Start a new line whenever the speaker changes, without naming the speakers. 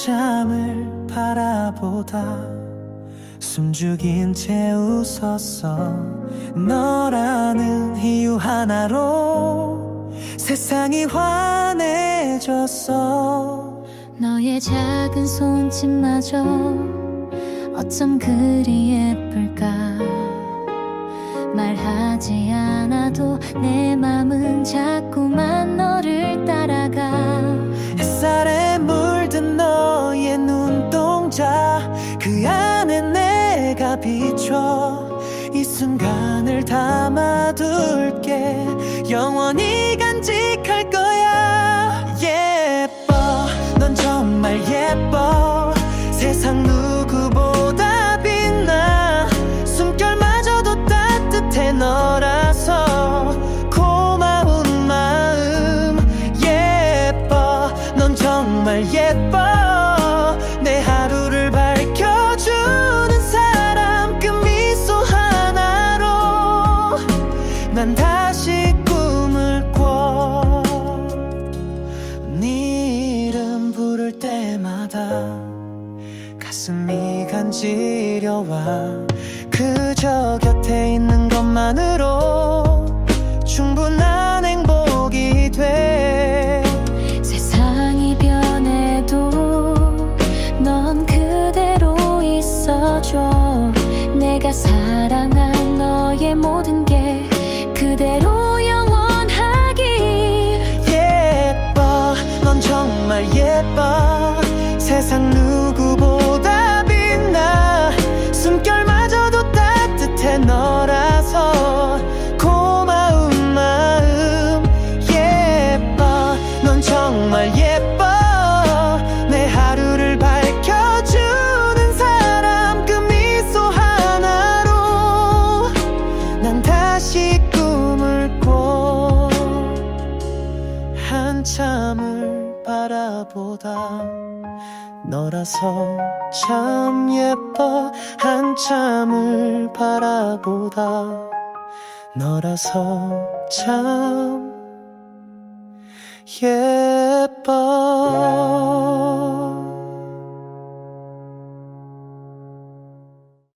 한참을 바라보다 숨죽인 채 웃었어. 너라는 이유 하나로 세상이 환해졌어.
너의 작은 손짓마저 어쩜 그리 예쁠까? 말하지 않아도 내 맘은 자꾸
내가 비춰 이 순간을 담아둘게. 영원히 간직할 거야. 예뻐. 넌 정말 예뻐 난 다시 꿈을 꿔 네 이름 부를 때마다 가슴이 간지러와 그저 곁에 있는 것만으로 충분한 행복이 돼.
세상이 변해도 넌 그대로 있어줘. 내가 사랑한 너의 모든
정말 예뻐. 세상 누 바라보다 너라서 참 예뻐. 한참을 바라보다 너라서 참 예뻐